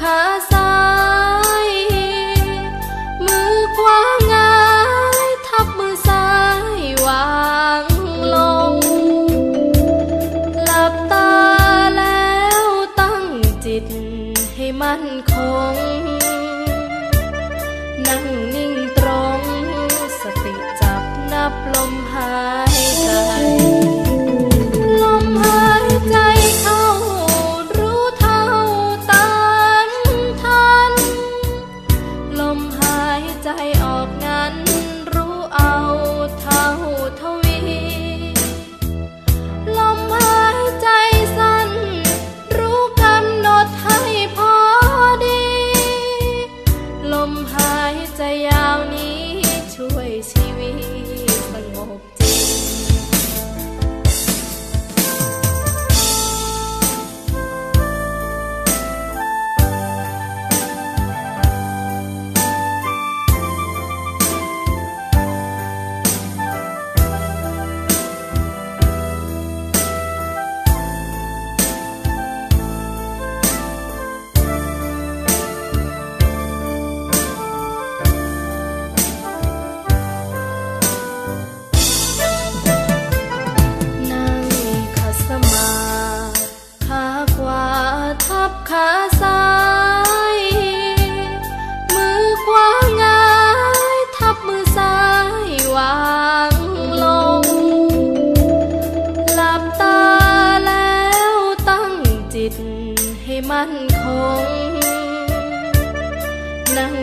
ขาซ้าย มือขวาง่ายทับมือซ้ายวางลง หลับตาแล้วตั้งจิตให้มั่นคง ใจออกงาน มั่นคง นั่น